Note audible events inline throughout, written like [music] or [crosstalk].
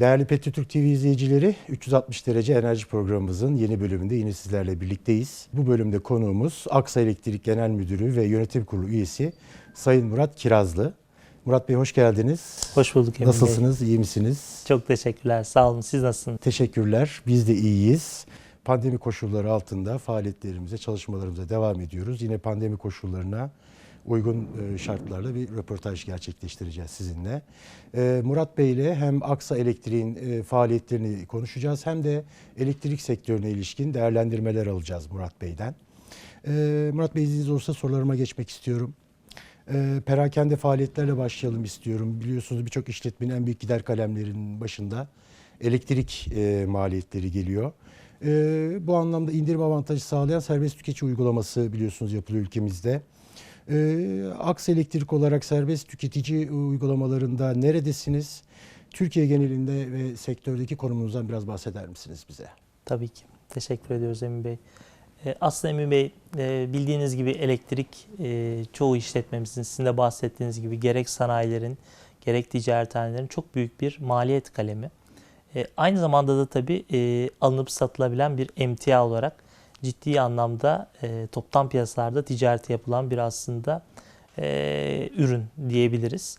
Değerli Petri Türk TV izleyicileri, 360 derece enerji programımızın yeni bölümünde yine sizlerle birlikteyiz. Bu bölümde konuğumuz Aksa Elektrik Genel Müdürü ve Yönetim Kurulu üyesi Sayın Murat Kirazlı. Murat Bey hoş geldiniz. Hoş bulduk Emin Bey. Nasılsınız, iyi misiniz? Çok teşekkürler. Sağ olun. Siz nasılsınız? Teşekkürler, biz de iyiyiz. Pandemi koşulları altında faaliyetlerimize, çalışmalarımıza devam ediyoruz. Yine pandemi koşullarına uygun e, şartlarla bir röportaj gerçekleştireceğiz sizinle. E, Murat Bey ile hem Aksa Elektriğin e, faaliyetlerini konuşacağız hem de elektrik sektörüne ilişkin değerlendirmeler alacağız Murat Bey'den. Murat Bey izniniz olursa sorularıma geçmek istiyorum. Perakende faaliyetlerle başlayalım istiyorum. Biliyorsunuz birçok işletmenin en büyük gider kalemlerinin başında elektrik maliyetleri geliyor. Bu anlamda indirim avantajı sağlayan serbest tüketici uygulaması biliyorsunuz yapılıyor ülkemizde. Ee, Aks Elektrik olarak serbest tüketici uygulamalarında neredesiniz? Türkiye genelinde ve sektördeki konumunuzdan biraz bahseder misiniz bize? Tabii ki. Teşekkür ediyoruz Emin Bey. E, aslında Emin Bey e, bildiğiniz gibi elektrik e, çoğu işletmemizin sizin de bahsettiğiniz gibi gerek sanayilerin gerek ticarethanelerin çok büyük bir maliyet kalemi. Aynı zamanda da tabii alınıp satılabilen bir emtia olarak ciddi anlamda e, toptan piyasalarda ticareti yapılan bir aslında e, ürün diyebiliriz.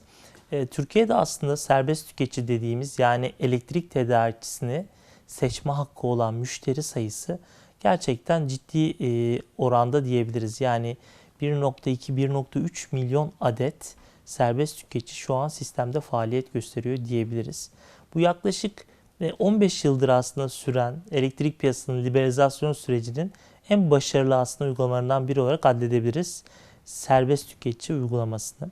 E, Türkiye'de aslında serbest tüketici dediğimiz yani elektrik tedarikçisini seçme hakkı olan müşteri sayısı gerçekten ciddi e, oranda diyebiliriz. Yani 1.2-1.3 milyon adet serbest tüketici şu an sistemde faaliyet gösteriyor diyebiliriz. Bu yaklaşık ve 15 yıldır aslında süren elektrik piyasasının liberalizasyon sürecinin en başarılı aslında uygulamalarından biri olarak addedebiliriz. Serbest tüketici uygulamasını.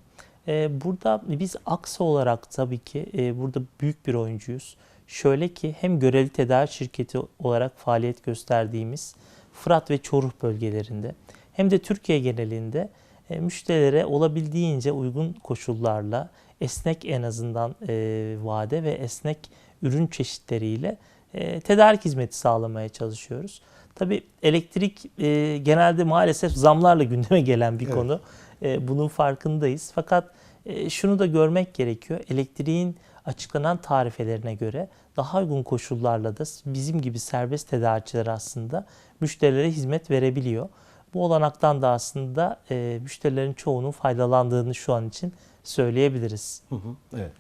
Ee, burada biz Aksa olarak tabii ki e, burada büyük bir oyuncuyuz. Şöyle ki hem görevli tedarik şirketi olarak faaliyet gösterdiğimiz Fırat ve Çoruh bölgelerinde hem de Türkiye genelinde e, müşterilere olabildiğince uygun koşullarla esnek en azından e, vade ve esnek ürün çeşitleriyle e, tedarik hizmeti sağlamaya çalışıyoruz. Tabii elektrik e, genelde maalesef zamlarla gündeme gelen bir evet. konu. E, bunun farkındayız. Fakat e, şunu da görmek gerekiyor. Elektriğin açıklanan tarifelerine göre daha uygun koşullarla da bizim gibi serbest tedarikçiler aslında müşterilere hizmet verebiliyor. Bu olanaktan da aslında e, müşterilerin çoğunun faydalandığını şu an için söyleyebiliriz. Hı hı, evet.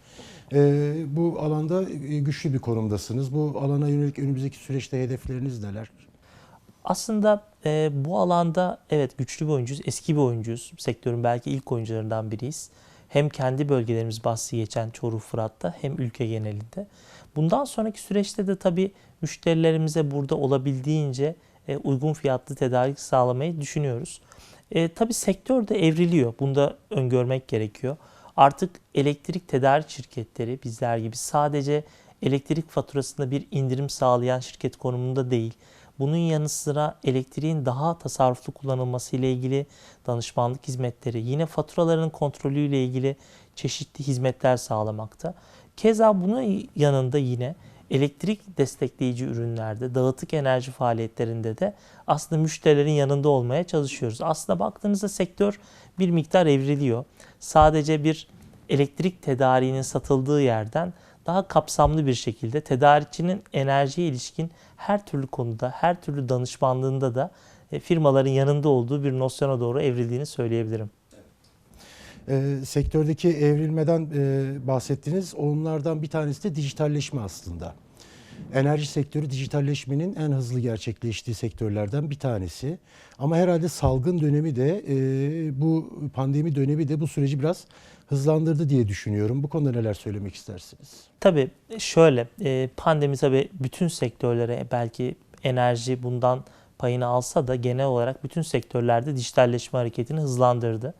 E, bu alanda e, güçlü bir konumdasınız. Bu alana yönelik önümüzdeki süreçte hedefleriniz neler? Aslında e, bu alanda evet güçlü bir oyuncuyuz, eski bir oyuncuyuz. Sektörün belki ilk oyuncularından biriyiz. Hem kendi bölgelerimiz bahsi geçen Çoruh Fırat'ta hem ülke genelinde. Bundan sonraki süreçte de tabii müşterilerimize burada olabildiğince e, uygun fiyatlı tedarik sağlamayı düşünüyoruz. E, tabii sektör de evriliyor. Bunu da öngörmek gerekiyor. Artık elektrik tedarik şirketleri bizler gibi sadece elektrik faturasında bir indirim sağlayan şirket konumunda değil. Bunun yanı sıra elektriğin daha tasarruflu kullanılması ile ilgili danışmanlık hizmetleri, yine faturaların kontrolü ile ilgili çeşitli hizmetler sağlamakta. Keza bunun yanında yine elektrik destekleyici ürünlerde, dağıtık enerji faaliyetlerinde de aslında müşterilerin yanında olmaya çalışıyoruz. Aslında baktığınızda sektör bir miktar evriliyor. Sadece bir elektrik tedariğinin satıldığı yerden daha kapsamlı bir şekilde tedarikçinin enerjiye ilişkin her türlü konuda, her türlü danışmanlığında da e, firmaların yanında olduğu bir nosyona doğru evrildiğini söyleyebilirim. E, sektördeki evrilmeden e, bahsettiniz. Onlardan bir tanesi de dijitalleşme aslında. Enerji sektörü dijitalleşmenin en hızlı gerçekleştiği sektörlerden bir tanesi. Ama herhalde salgın dönemi de e, bu pandemi dönemi de bu süreci biraz hızlandırdı diye düşünüyorum. Bu konuda neler söylemek istersiniz? Tabii şöyle e, pandemi tabii bütün sektörlere belki enerji bundan payını alsa da genel olarak bütün sektörlerde dijitalleşme hareketini hızlandırdı.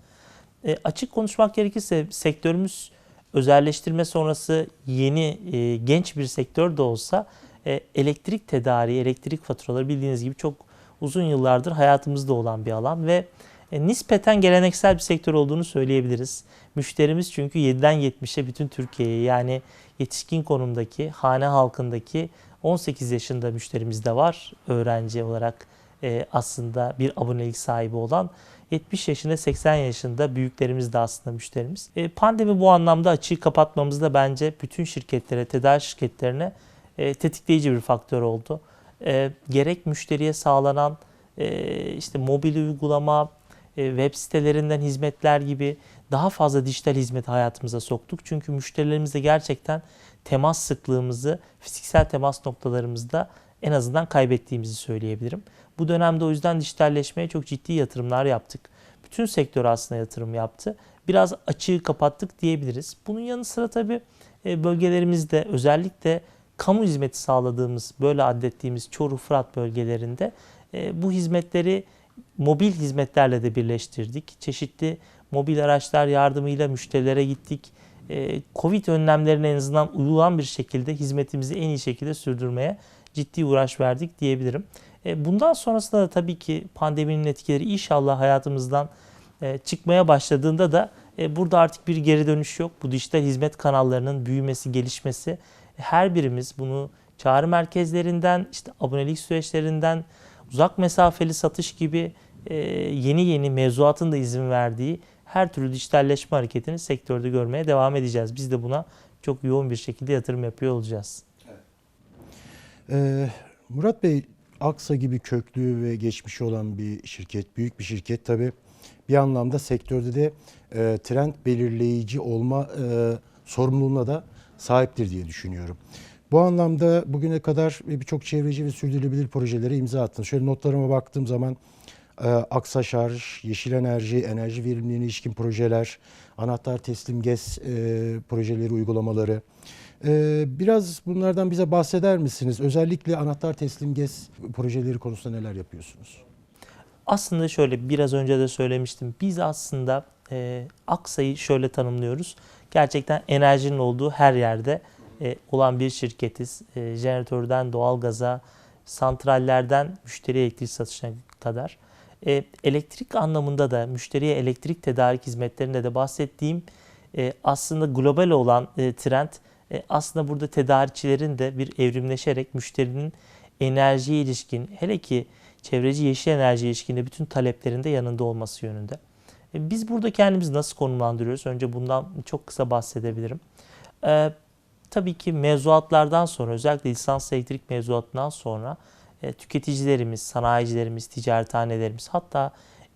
E, açık konuşmak gerekirse sektörümüz özelleştirme sonrası yeni e, genç bir sektör de olsa e, elektrik tedariği, elektrik faturaları bildiğiniz gibi çok uzun yıllardır hayatımızda olan bir alan ve e, nispeten geleneksel bir sektör olduğunu söyleyebiliriz. Müşterimiz çünkü 7'den 70'e bütün Türkiye'ye yani yetişkin konumdaki, hane halkındaki 18 yaşında müşterimiz de var öğrenci olarak e, aslında bir abonelik sahibi olan 70 yaşında 80 yaşında büyüklerimiz de aslında müşterimiz. E, pandemi bu anlamda açığı kapatmamızda bence bütün şirketlere, tedarik şirketlerine e, tetikleyici bir faktör oldu. E, gerek müşteriye sağlanan e, işte mobil uygulama, e, web sitelerinden hizmetler gibi daha fazla dijital hizmet hayatımıza soktuk. Çünkü müşterilerimizle gerçekten temas sıklığımızı, fiziksel temas noktalarımızda en azından kaybettiğimizi söyleyebilirim. Bu dönemde o yüzden dijitalleşmeye çok ciddi yatırımlar yaptık. Bütün sektör aslında yatırım yaptı. Biraz açığı kapattık diyebiliriz. Bunun yanı sıra tabii e, bölgelerimizde özellikle kamu hizmeti sağladığımız, böyle adettiğimiz Çoruh Fırat bölgelerinde e, bu hizmetleri mobil hizmetlerle de birleştirdik. Çeşitli mobil araçlar yardımıyla müşterilere gittik. E, Covid önlemlerine en azından uyulan bir şekilde hizmetimizi en iyi şekilde sürdürmeye ciddi uğraş verdik diyebilirim. E, Bundan sonrasında da tabii ki pandeminin etkileri inşallah hayatımızdan e, çıkmaya başladığında da e, burada artık bir geri dönüş yok. Bu dijital hizmet kanallarının büyümesi, gelişmesi her birimiz bunu çağrı merkezlerinden, işte abonelik süreçlerinden, uzak mesafeli satış gibi yeni yeni mevzuatın da izin verdiği her türlü dijitalleşme hareketini sektörde görmeye devam edeceğiz. Biz de buna çok yoğun bir şekilde yatırım yapıyor olacağız. Ee, Murat Bey, Aksa gibi köklü ve geçmişi olan bir şirket, büyük bir şirket tabii bir anlamda sektörde de e, trend belirleyici olma e, sorumluluğuna da sahiptir diye düşünüyorum. Bu anlamda bugüne kadar birçok çevreci ve sürdürülebilir projelere imza attınız. Şöyle notlarıma baktığım zaman e, Aksa Şarj, Yeşil Enerji, enerji verimliliğine ilişkin projeler, anahtar teslim GES e, projeleri, uygulamaları. E, biraz bunlardan bize bahseder misiniz? Özellikle anahtar teslim GES projeleri konusunda neler yapıyorsunuz? Aslında şöyle biraz önce de söylemiştim. Biz aslında e, Aksa'yı şöyle tanımlıyoruz. Gerçekten enerjinin olduğu her yerde e, olan bir şirketiz. E, jeneratörden doğalgaza, santrallerden müşteri elektrik satışına kadar. E, elektrik anlamında da müşteriye elektrik tedarik hizmetlerinde de bahsettiğim e, aslında global olan e, trend e, aslında burada tedarikçilerin de bir evrimleşerek müşterinin enerjiye ilişkin hele ki çevreci yeşil enerji ilişkinde bütün taleplerinde yanında olması yönünde. E, Biz burada kendimizi nasıl konumlandırıyoruz? Önce bundan çok kısa bahsedebilirim. Ee, tabii ki mevzuatlardan sonra özellikle lisans elektrik mevzuatından sonra e, tüketicilerimiz, sanayicilerimiz, ticarethanelerimiz hatta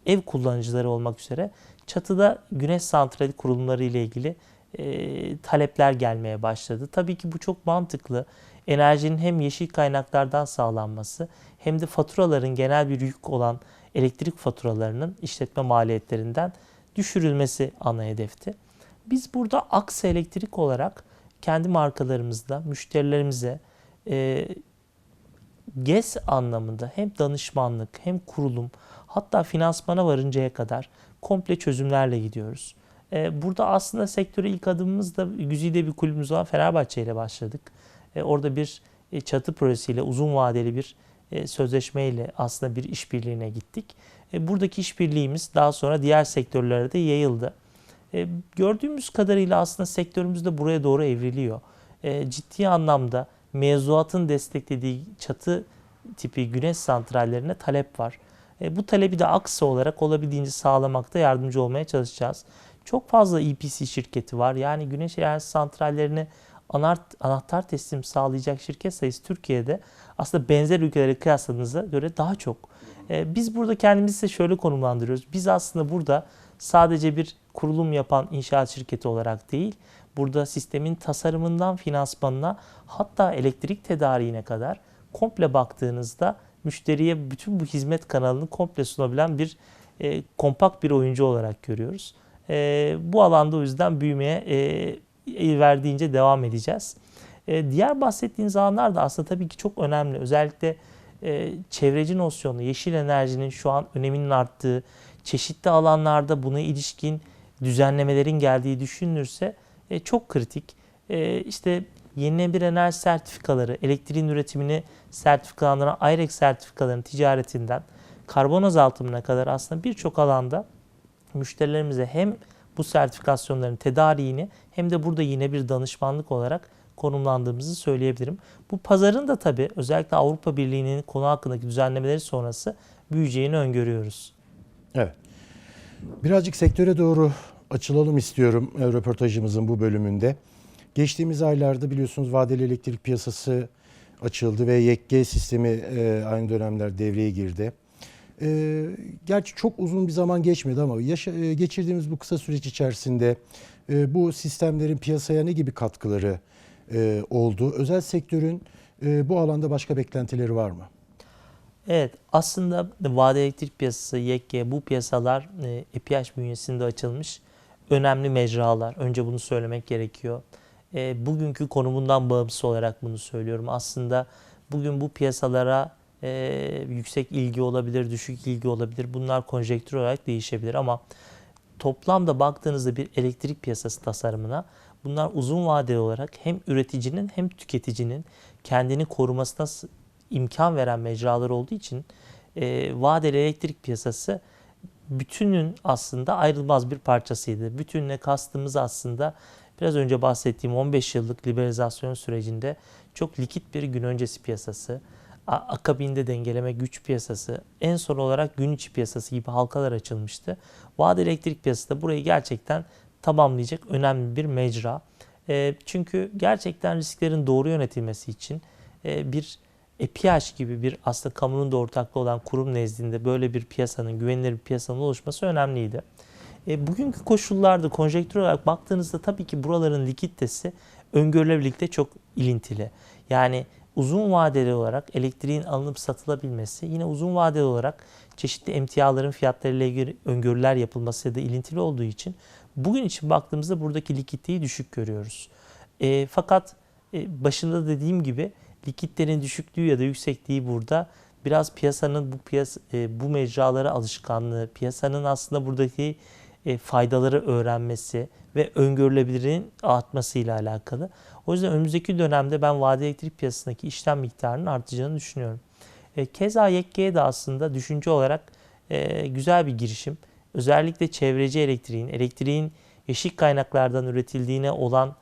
ev kullanıcıları olmak üzere çatıda güneş santrali kurulumları ile ilgili e, talepler gelmeye başladı. Tabii ki bu çok mantıklı. Enerjinin hem yeşil kaynaklardan sağlanması hem de faturaların genel bir yük olan elektrik faturalarının işletme maliyetlerinden düşürülmesi ana hedefti. Biz burada Aksa Elektrik olarak kendi markalarımızda müşterilerimize e, GES anlamında hem danışmanlık hem kurulum hatta finansmana varıncaya kadar komple çözümlerle gidiyoruz. E, burada aslında sektöre ilk adımımız da güzide bir kulübümüz olan Fenerbahçe ile başladık. E, orada bir e, çatı projesiyle uzun vadeli bir e, sözleşmeyle aslında bir işbirliğine gittik. E, buradaki işbirliğimiz daha sonra diğer sektörlere de yayıldı. Gördüğümüz kadarıyla aslında sektörümüz de buraya doğru evriliyor. Ciddi anlamda mevzuatın desteklediği çatı tipi güneş santrallerine talep var. Bu talebi de aksa olarak olabildiğince sağlamakta yardımcı olmaya çalışacağız. Çok fazla EPC şirketi var. Yani güneş enerji santrallerini anahtar, teslim sağlayacak şirket sayısı Türkiye'de aslında benzer ülkelere kıyasladığınızda göre daha çok. E, biz burada kendimizi ise şöyle konumlandırıyoruz. Biz aslında burada sadece bir kurulum yapan inşaat şirketi olarak değil, burada sistemin tasarımından finansmanına hatta elektrik tedariğine kadar komple baktığınızda müşteriye bütün bu hizmet kanalını komple sunabilen bir e, kompakt bir oyuncu olarak görüyoruz. E, bu alanda o yüzden büyümeye e, verdiğince devam edeceğiz. E, diğer bahsettiğiniz alanlar da aslında tabii ki çok önemli. Özellikle e, çevreci nosyonu, yeşil enerjinin şu an öneminin arttığı, çeşitli alanlarda buna ilişkin düzenlemelerin geldiği düşünülürse e, çok kritik. E, işte yenilenebilir enerji sertifikaları, elektriğin üretimini sertifikalandıran IREX sertifikalarının ticaretinden karbon azaltımına kadar aslında birçok alanda müşterilerimize hem bu sertifikasyonların tedariğini hem de burada yine bir danışmanlık olarak konumlandığımızı söyleyebilirim. Bu pazarın da tabii özellikle Avrupa Birliği'nin konu hakkındaki düzenlemeleri sonrası büyüyeceğini öngörüyoruz. Evet. Birazcık sektöre doğru açılalım istiyorum e, röportajımızın bu bölümünde. Geçtiğimiz aylarda biliyorsunuz vadeli elektrik piyasası açıldı ve YEKG sistemi e, aynı dönemler devreye girdi. E, gerçi çok uzun bir zaman geçmedi ama yaşa, e, geçirdiğimiz bu kısa süreç içerisinde e, bu sistemlerin piyasaya ne gibi katkıları e, oldu? Özel sektörün e, bu alanda başka beklentileri var mı? Evet aslında vade elektrik piyasası, YEKG bu piyasalar e, EPH bünyesinde açılmış önemli mecralar. Önce bunu söylemek gerekiyor. E, bugünkü konumundan bağımsız olarak bunu söylüyorum. Aslında bugün bu piyasalara e, yüksek ilgi olabilir, düşük ilgi olabilir. Bunlar konjektür olarak değişebilir ama toplamda baktığınızda bir elektrik piyasası tasarımına bunlar uzun vadeli olarak hem üreticinin hem tüketicinin kendini korumasına imkan veren mecralar olduğu için e, vadeli elektrik piyasası bütünün aslında ayrılmaz bir parçasıydı. Bütünle kastımız aslında biraz önce bahsettiğim 15 yıllık liberalizasyon sürecinde çok likit bir gün öncesi piyasası, akabinde dengeleme güç piyasası, en son olarak gün içi piyasası gibi halkalar açılmıştı. Vadeli elektrik piyasası da burayı gerçekten tamamlayacak önemli bir mecra. E, çünkü gerçekten risklerin doğru yönetilmesi için e, bir EPH gibi bir aslında kamunun da ortaklığı olan kurum nezdinde böyle bir piyasanın, güvenilir bir piyasanın oluşması önemliydi. E, bugünkü koşullarda konjektür olarak baktığınızda tabii ki buraların likiditesi öngörülebilirlikte çok ilintili. Yani uzun vadeli olarak elektriğin alınıp satılabilmesi, yine uzun vadeli olarak çeşitli emtiaların fiyatlarıyla ilgili öngörüler yapılması da ilintili olduğu için bugün için baktığımızda buradaki likiditeyi düşük görüyoruz. E, fakat e, başında dediğim gibi likiditenin düşüklüğü ya da yüksekliği burada biraz piyasanın bu piyas e, bu mecralara alışkanlığı, piyasanın aslında buradaki e, faydaları öğrenmesi ve öngörülebilirliğin artmasıyla alakalı. O yüzden önümüzdeki dönemde ben vadeli elektrik piyasasındaki işlem miktarının artacağını düşünüyorum. E, keza YEKG'ye de aslında düşünce olarak e, güzel bir girişim. Özellikle çevreci elektriğin, elektriğin yeşil kaynaklardan üretildiğine olan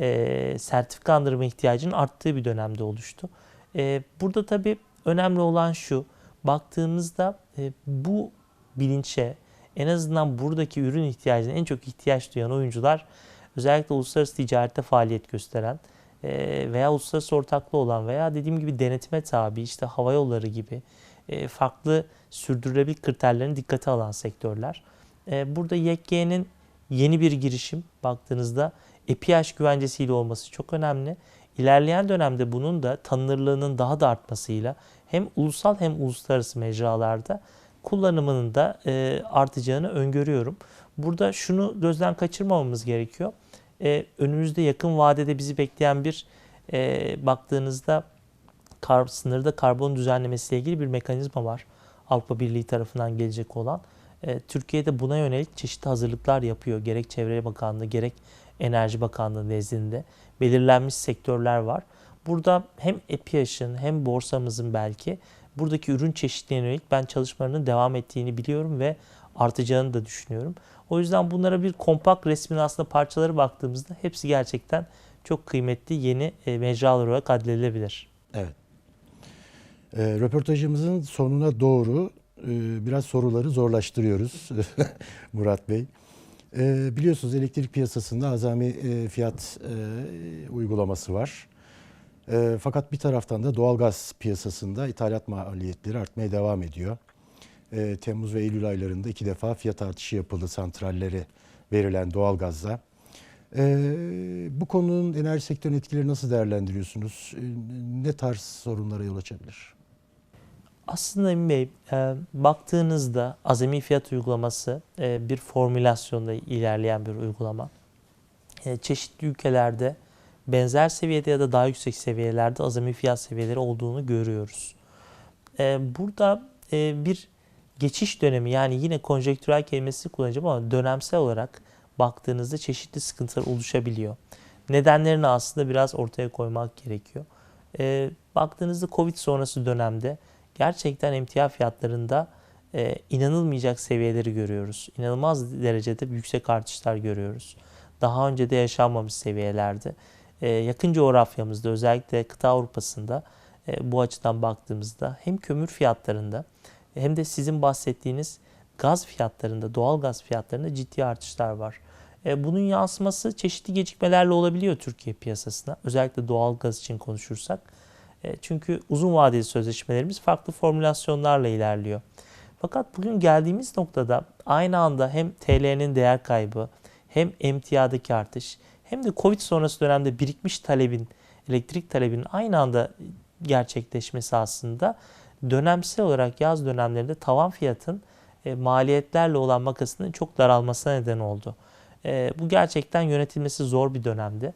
e, sertifikandırma ihtiyacının arttığı bir dönemde oluştu. E, burada tabii önemli olan şu, baktığımızda e, bu bilinçe en azından buradaki ürün ihtiyacına en çok ihtiyaç duyan oyuncular özellikle uluslararası ticarette faaliyet gösteren e, veya uluslararası ortaklığı olan veya dediğim gibi denetime tabi işte hava yolları gibi e, farklı sürdürülebilir kriterlerini dikkate alan sektörler. E, burada YEKG'nin yeni bir girişim baktığınızda EPH güvencesiyle olması çok önemli. İlerleyen dönemde bunun da tanınırlığının daha da artmasıyla hem ulusal hem uluslararası mecralarda kullanımının da artacağını öngörüyorum. Burada şunu gözden kaçırmamamız gerekiyor. E, önümüzde yakın vadede bizi bekleyen bir e, baktığınızda kar, sınırda karbon düzenlemesiyle ilgili bir mekanizma var. Avrupa Birliği tarafından gelecek olan. E, Türkiye'de buna yönelik çeşitli hazırlıklar yapıyor. Gerek Çevre Bakanlığı gerek Enerji Bakanlığı nezdinde belirlenmiş sektörler var. Burada hem EPH'ın hem borsamızın belki buradaki ürün çeşitliliğine yönelik ben çalışmalarının devam ettiğini biliyorum ve artacağını da düşünüyorum. O yüzden bunlara bir kompakt resmin aslında parçaları baktığımızda hepsi gerçekten çok kıymetli yeni e, mecralar olarak adledilebilir. Evet. E, röportajımızın sonuna doğru e, biraz soruları zorlaştırıyoruz [laughs] Murat Bey. E, biliyorsunuz elektrik piyasasında azami e, fiyat e, uygulaması var. E, fakat bir taraftan da doğalgaz piyasasında ithalat maliyetleri artmaya devam ediyor. E, Temmuz ve Eylül aylarında iki defa fiyat artışı yapıldı santrallere verilen doğalgazda. E, bu konunun enerji sektörünün etkileri nasıl değerlendiriyorsunuz? E, ne tarz sorunlara yol açabilir? Aslında Emin Bey, e, baktığınızda azami fiyat uygulaması e, bir formülasyonda ilerleyen bir uygulama. E, çeşitli ülkelerde benzer seviyede ya da daha yüksek seviyelerde azami fiyat seviyeleri olduğunu görüyoruz. E, burada e, bir geçiş dönemi yani yine konjektürel kelimesi kullanacağım ama dönemsel olarak baktığınızda çeşitli sıkıntılar oluşabiliyor. Nedenlerini aslında biraz ortaya koymak gerekiyor. E, baktığınızda Covid sonrası dönemde gerçekten emtia fiyatlarında e, inanılmayacak seviyeleri görüyoruz. İnanılmaz derecede yüksek artışlar görüyoruz. Daha önce de yaşanmamış seviyelerde. e, yakın coğrafyamızda özellikle kıta Avrupa'sında e, bu açıdan baktığımızda hem kömür fiyatlarında hem de sizin bahsettiğiniz gaz fiyatlarında, doğal gaz fiyatlarında ciddi artışlar var. E, bunun yansıması çeşitli gecikmelerle olabiliyor Türkiye piyasasına. Özellikle doğal gaz için konuşursak. E, çünkü uzun vadeli sözleşmelerimiz farklı formülasyonlarla ilerliyor. Fakat bugün geldiğimiz noktada aynı anda hem TL'nin değer kaybı, hem emtiadaki artış, hem de Covid sonrası dönemde birikmiş talebin, elektrik talebinin aynı anda gerçekleşmesi aslında dönemsel olarak yaz dönemlerinde tavan fiyatın e, maliyetlerle olan makasının çok daralmasına neden oldu. E, bu gerçekten yönetilmesi zor bir dönemdi.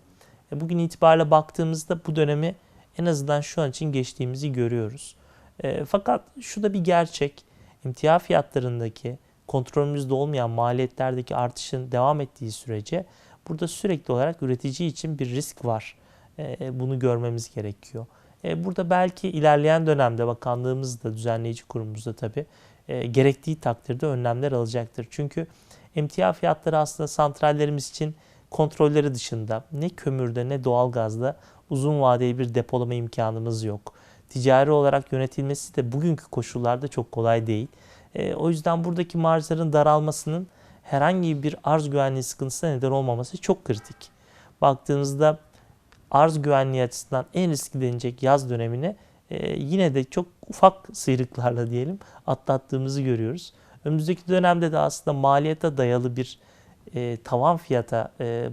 E, bugün itibariyle baktığımızda bu dönemi en azından şu an için geçtiğimizi görüyoruz. E, fakat şu da bir gerçek. Emtia fiyatlarındaki kontrolümüzde olmayan maliyetlerdeki artışın devam ettiği sürece burada sürekli olarak üretici için bir risk var. E, bunu görmemiz gerekiyor. E, burada belki ilerleyen dönemde bakanlığımız da düzenleyici kurumumuzda tabii e, gerektiği takdirde önlemler alacaktır. Çünkü emtia fiyatları aslında santrallerimiz için kontrolleri dışında ne kömürde ne doğalgazda uzun vadeli bir depolama imkanımız yok. Ticari olarak yönetilmesi de bugünkü koşullarda çok kolay değil. E, o yüzden buradaki marjların daralmasının herhangi bir arz güvenliği sıkıntısına neden olmaması çok kritik. Baktığınızda arz güvenliği açısından en riskli denilecek yaz dönemini e, yine de çok ufak sıyrıklarla diyelim atlattığımızı görüyoruz. Önümüzdeki dönemde de aslında maliyete dayalı bir e, tavan fiyata e,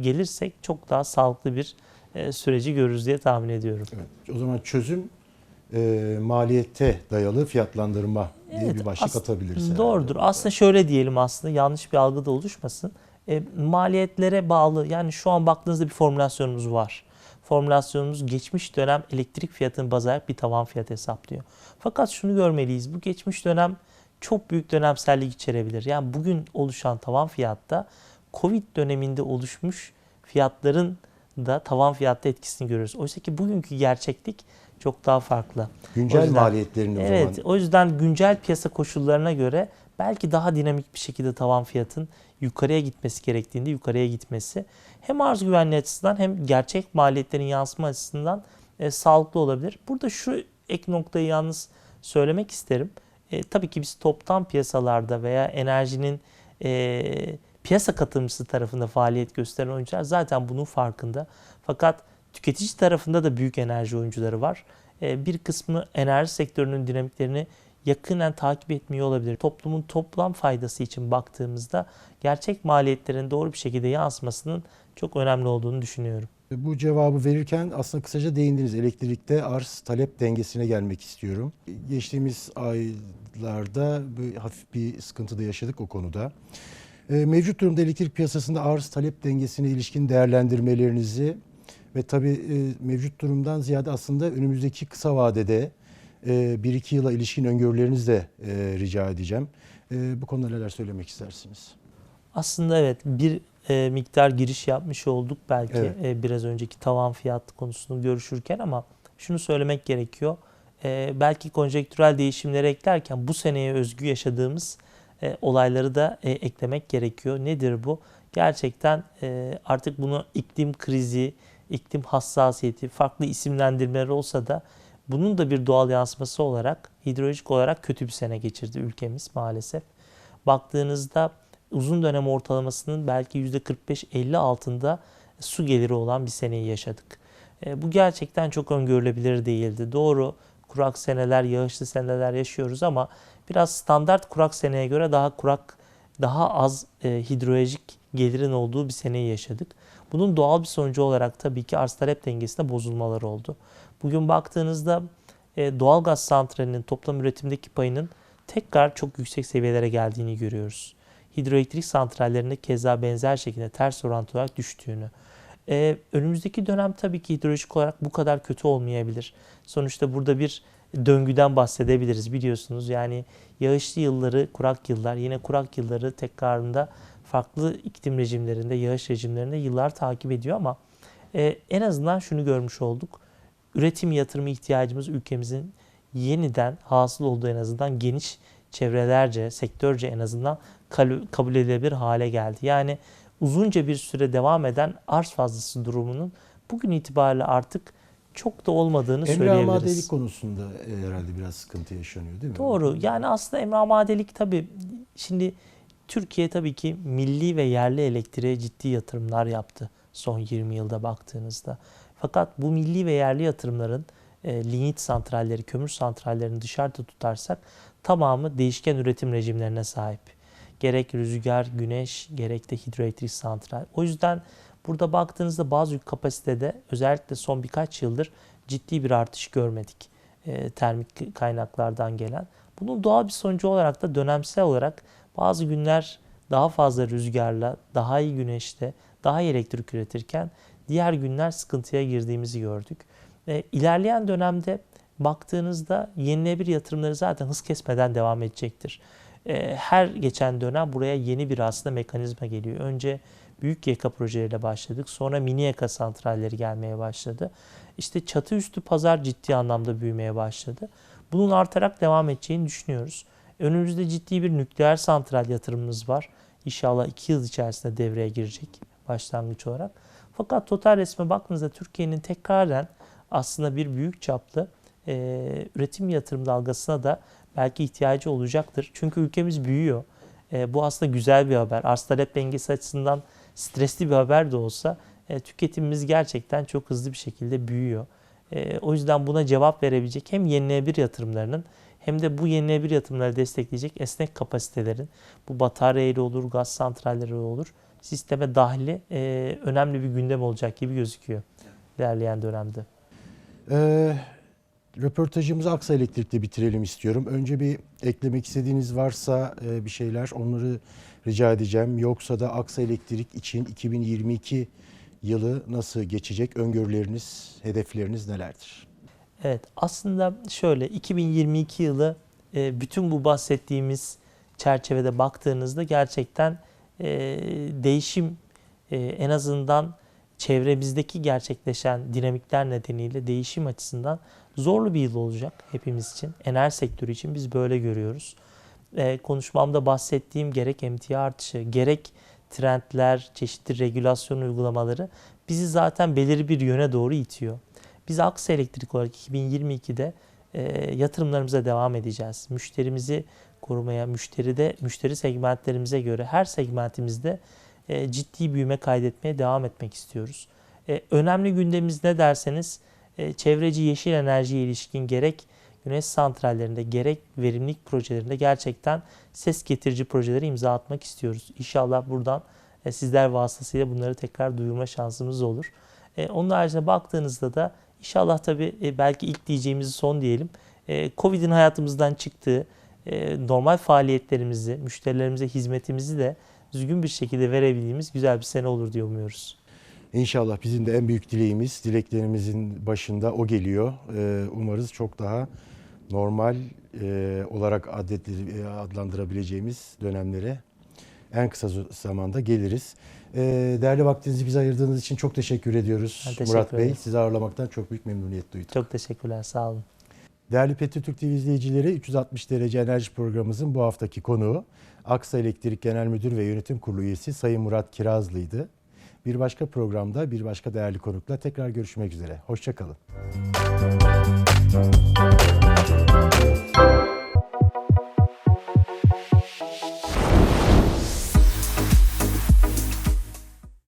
gelirsek çok daha sağlıklı bir e, süreci görürüz diye tahmin ediyorum. Evet, o zaman çözüm e, maliyete dayalı fiyatlandırma diye Evet, bir başlık atabiliriz. herhalde. Doğrudur. Aslında şöyle diyelim aslında yanlış bir algı da oluşmasın. E, maliyetlere bağlı yani şu an baktığınızda bir formülasyonumuz var. Formülasyonumuz geçmiş dönem elektrik fiyatını baz alarak bir tavan fiyat hesaplıyor. Fakat şunu görmeliyiz. Bu geçmiş dönem çok büyük dönemsellik içerebilir. Yani bugün oluşan tavan fiyatta Covid döneminde oluşmuş fiyatların da tavan fiyatta etkisini görüyoruz. Oysa ki bugünkü gerçeklik çok daha farklı. Güncel O yüzden- maliyetlerini o Evet, zaman o yüzden güncel piyasa koşullarına göre belki daha dinamik bir şekilde tavan fiyatın yukarıya gitmesi gerektiğinde yukarıya gitmesi hem arz güvenliği açısından hem gerçek maliyetlerin yansıma açısından e, sağlıklı olabilir. Burada şu ek noktayı yalnız söylemek isterim. E, tabii ki biz toptan piyasalarda veya enerjinin e, piyasa katılımcısı tarafında faaliyet gösteren oyuncular zaten bunun farkında. Fakat tüketici tarafında da büyük enerji oyuncuları var. E, bir kısmı enerji sektörünün dinamiklerini yakından takip etmiyor olabilir. Toplumun toplam faydası için baktığımızda gerçek maliyetlerin doğru bir şekilde yansımasının çok önemli olduğunu düşünüyorum. bu cevabı verirken aslında kısaca değindiniz. Elektrikte arz talep dengesine gelmek istiyorum. Geçtiğimiz aylarda bir hafif bir sıkıntı da yaşadık o konuda. E, Mevcut durumda elektrik piyasasında arz talep dengesine ilişkin değerlendirmelerinizi ve tabii e, mevcut durumdan ziyade aslında önümüzdeki kısa vadede bir iki yıla ilişkin öngörülerinizi de e, rica edeceğim. E, Bu konuda neler söylemek istersiniz? Aslında evet bir e, miktar giriş yapmış olduk belki Evet. e, biraz önceki tavan fiyat konusunu görüşürken ama şunu söylemek gerekiyor. E, belki konjektürel değişimleri eklerken bu seneye özgü yaşadığımız e, olayları da e, eklemek gerekiyor. Nedir bu? Gerçekten e, artık bunu iklim krizi, iklim hassasiyeti, farklı isimlendirmeleri olsa da bunun da bir doğal yansıması olarak hidrolojik olarak kötü bir sene geçirdi ülkemiz maalesef. Baktığınızda uzun dönem ortalamasının belki %45-50 altında su geliri olan bir seneyi yaşadık. E, bu gerçekten çok öngörülebilir değildi. Doğru kurak seneler, yağışlı seneler yaşıyoruz ama biraz standart kurak seneye göre daha kurak, daha az e, hidrolojik gelirin olduğu bir seneyi yaşadık. Bunun doğal bir sonucu olarak tabii ki arz talep dengesinde bozulmalar oldu. Bugün baktığınızda e, doğalgaz santralinin toplam üretimdeki payının tekrar çok yüksek seviyelere geldiğini görüyoruz. Hidroelektrik santrallerinde keza benzer şekilde ters orantı olarak düştüğünü. Ee, önümüzdeki dönem tabii ki hidrolojik olarak bu kadar kötü olmayabilir. Sonuçta burada bir döngüden bahsedebiliriz biliyorsunuz. Yani yağışlı yılları, kurak yıllar, yine kurak yılları tekrarında farklı iklim rejimlerinde, yağış rejimlerinde yıllar takip ediyor ama e, en azından şunu görmüş olduk. Üretim yatırımı ihtiyacımız ülkemizin yeniden hasıl olduğu en azından geniş çevrelerce, sektörce en azından kabul edilebilir hale geldi. Yani uzunca bir süre devam eden arz fazlası durumunun bugün itibariyle artık çok da olmadığını Emre söyleyebiliriz. amadelik konusunda e, herhalde biraz sıkıntı yaşanıyor değil mi? Doğru. Yani aslında emramadelik tabii şimdi Türkiye tabii ki milli ve yerli elektriğe ciddi yatırımlar yaptı son 20 yılda baktığınızda. Fakat bu milli ve yerli yatırımların e, lignit santralleri, kömür santrallerini dışarıda tutarsak tamamı değişken üretim rejimlerine sahip. Gerek rüzgar, güneş, gerek de hidroelektrik santral. O yüzden burada baktığınızda bazı yük kapasitede özellikle son birkaç yıldır ciddi bir artış görmedik e, termik kaynaklardan gelen. Bunun doğal bir sonucu olarak da dönemsel olarak bazı günler daha fazla rüzgarla, daha iyi güneşte, daha iyi elektrik üretirken diğer günler sıkıntıya girdiğimizi gördük. E, ilerleyen dönemde baktığınızda yenilenebilir yatırımları zaten hız kesmeden devam edecektir. E, her geçen dönem buraya yeni bir aslında mekanizma geliyor. Önce büyük yaka projeleriyle başladık. Sonra mini yaka santralleri gelmeye başladı. İşte çatı üstü pazar ciddi anlamda büyümeye başladı. Bunun artarak devam edeceğini düşünüyoruz. Önümüzde ciddi bir nükleer santral yatırımımız var. İnşallah 2 yıl içerisinde devreye girecek başlangıç olarak. Fakat total resme baktığınızda Türkiye'nin tekrardan aslında bir büyük çaplı e, üretim yatırım dalgasına da belki ihtiyacı olacaktır. Çünkü ülkemiz büyüyor. E, bu aslında güzel bir haber. Arz talep dengesi açısından stresli bir haber de olsa e, tüketimimiz gerçekten çok hızlı bir şekilde büyüyor. E, o yüzden buna cevap verebilecek hem yenilenebilir yatırımlarının hem de bu yenilenebilir yatırımları destekleyecek esnek kapasitelerin bu bataryayla olur, gaz santralleri olur sisteme dahili e, önemli bir gündem olacak gibi gözüküyor ilerleyen dönemde. Ee, röportajımızı Aksa Elektrik'te bitirelim istiyorum. Önce bir eklemek istediğiniz varsa e, bir şeyler onları rica edeceğim. Yoksa da Aksa Elektrik için 2022 yılı nasıl geçecek? Öngörüleriniz, hedefleriniz nelerdir? Evet aslında şöyle 2022 yılı e, bütün bu bahsettiğimiz çerçevede baktığınızda gerçekten e, değişim e, en azından çevremizdeki gerçekleşen dinamikler nedeniyle değişim açısından zorlu bir yıl olacak hepimiz için. Enerji sektörü için biz böyle görüyoruz. E, konuşmamda bahsettiğim gerek emtia artışı, gerek trendler, çeşitli regülasyon uygulamaları bizi zaten belirli bir yöne doğru itiyor. Biz Aksa Elektrik olarak 2022'de e, yatırımlarımıza devam edeceğiz. Müşterimizi korumaya, müşteride müşteri segmentlerimize göre her segmentimizde e, ciddi büyüme kaydetmeye devam etmek istiyoruz. E, önemli gündemimiz ne derseniz e, çevreci yeşil enerjiye ilişkin gerek güneş santrallerinde gerek verimlilik projelerinde gerçekten ses getirici projeleri imza atmak istiyoruz. İnşallah buradan e, sizler vasıtasıyla bunları tekrar duyurma şansımız olur. E, onun haricinde baktığınızda da inşallah tabii e, belki ilk diyeceğimizi son diyelim. E, Covid'in hayatımızdan çıktığı, e, normal faaliyetlerimizi, müşterilerimize hizmetimizi de düzgün bir şekilde verebildiğimiz güzel bir sene olur diye umuyoruz. İnşallah bizim de en büyük dileğimiz, dileklerimizin başında o geliyor. Ee, umarız çok daha normal e, olarak e, adlandırabileceğimiz dönemlere en kısa zamanda geliriz. Ee, değerli vaktinizi bize ayırdığınız için çok teşekkür ediyoruz Ben teşekkür Murat Bey. Sizi ağırlamaktan çok büyük memnuniyet duyduk. Çok teşekkürler, sağ olun. Değerli Petri Türk TV izleyicileri 360 derece enerji programımızın bu haftaki konuğu Aksa Elektrik Genel Müdür ve Yönetim Kurulu üyesi Sayın Murat Kirazlı'ydı. Bir başka programda bir başka değerli konukla tekrar görüşmek üzere. Hoşçakalın.